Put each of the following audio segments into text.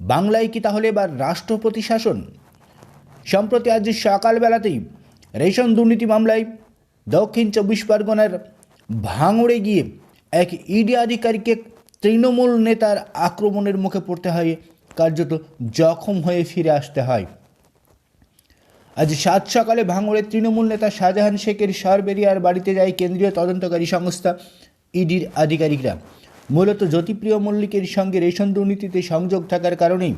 বাংলায় কি তাহলে এবার রাষ্ট্রপতি শাসন সম্প্রতি আজ সকালবেলাতেই রেশন দুর্নীতি মামলায় দক্ষিণ চব্বিশ পরগনার ভাঙড়ে গিয়ে এক ইডি আধিকারিককে তৃণমূল নেতার আক্রমণের মুখে পড়তে হয়, কার্যত জখম হয়ে ফিরে আসতে হয়। আজ সাত সকালে ভাঙড়ে তৃণমূল নেতা শাহজাহান শেখের সরবেরিয়ার বাড়িতে যায় কেন্দ্রীয় তদন্তকারী সংস্থা ইডির আধিকারিকরা। মূলত জ্যোতিপ্রিয় মল্লিকের সঙ্গে রেশন দুর্নীতিতে সংযোগ থাকার কারণেই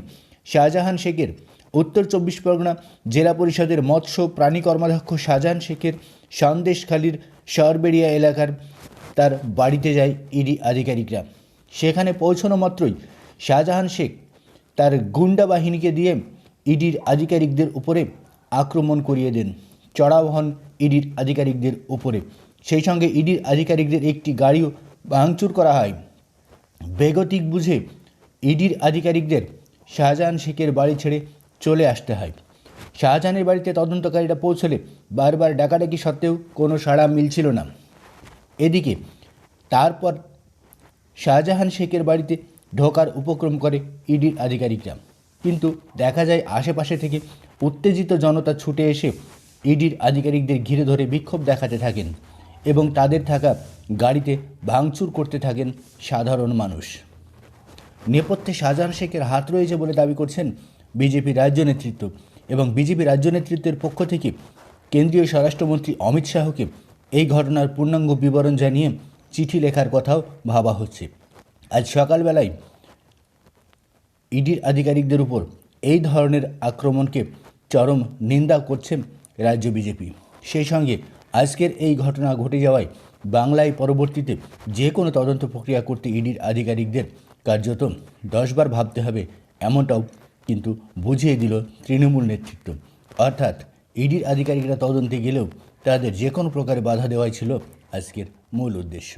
শাহজাহান শেখের উত্তর চব্বিশ পরগনা জেলা পরিষদের মৎস্য প্রাণী কর্মাধ্যক্ষ শাহজাহান শেখের সন্দেশখালীর সরবেরিয়া এলাকার তার বাড়িতে যায় ইডি আধিকারিকরা। সেখানে পৌঁছানো মাত্রই শাহজাহান শেখ তার গুন্ডা বাহিনীকে দিয়ে ইডির আধিকারিকদের উপরে আক্রমণ করিয়ে দেন। চড়াও হন ইডির আধিকারিকদের উপরে। সেই সঙ্গে ইডির আধিকারিকদের একটি গাড়িও ভাঙচুর করা হয়। বেগতিক বুঝে ইডির আধিকারিকদের শাহজাহান শেখের বাড়ি ছেড়ে চলে আসতে হয়। শাহজাহানের বাড়িতে তদন্তকারীরা পৌঁছলে বারবার ডাকাডাকি সত্ত্বেও কোনো সাড়া মিলছিল না। এদিকে তারপর শাহজাহান শেখের বাড়িতে ঢোকার উপক্রম করে ইডির আধিকারিকরা। কিন্তু দেখা যায় আশেপাশে থেকে উত্তেজিত জনতা ছুটে এসে ইডির আধিকারিকদের ঘিরে ধরে বিক্ষোভ দেখাতে থাকেন। এবং তাদের থাকা গাড়িতে ভাঙচুর করতে থাকেন সাধারণ মানুষ। নেপথ্যে শাহজাহান শেখের হাত রয়েছে বলে দাবি করছেন বিজেপি রাজ্য নেতৃত্ব এবং বিজেপি রাজ্য নেতৃত্বের পক্ষ থেকে কেন্দ্রীয় স্বরাষ্ট্রমন্ত্রী অমিত শাহকে এই ঘটনার পূর্ণাঙ্গ বিবরণ জানিয়ে চিঠি লেখার কথাও ভাবা হচ্ছে। আজ সকালবেলায় ইডির আধিকারিকদের উপর এই ধরনের আক্রমণকে চরম নিন্দা করছে রাজ্য বিজেপি। সেই সঙ্গে আজকের এই ঘটনা ঘটে যাওয়ায় বাংলায় পরবর্তীতে যে কোনো তদন্ত প্রক্রিয়া করতে ইডির আধিকারিকদের কার্যত দশবার ভাবতে হবে, এমনটাও কিন্তু বুঝিয়ে দিল তৃণমূল নেতৃত্ব। অর্থাৎ ইডির আধিকারিকরা তদন্তে গেলেও তাদের যে কোনো প্রকারে বাধা দেওয়াই ছিল আজকের মূল উদ্দেশ্য।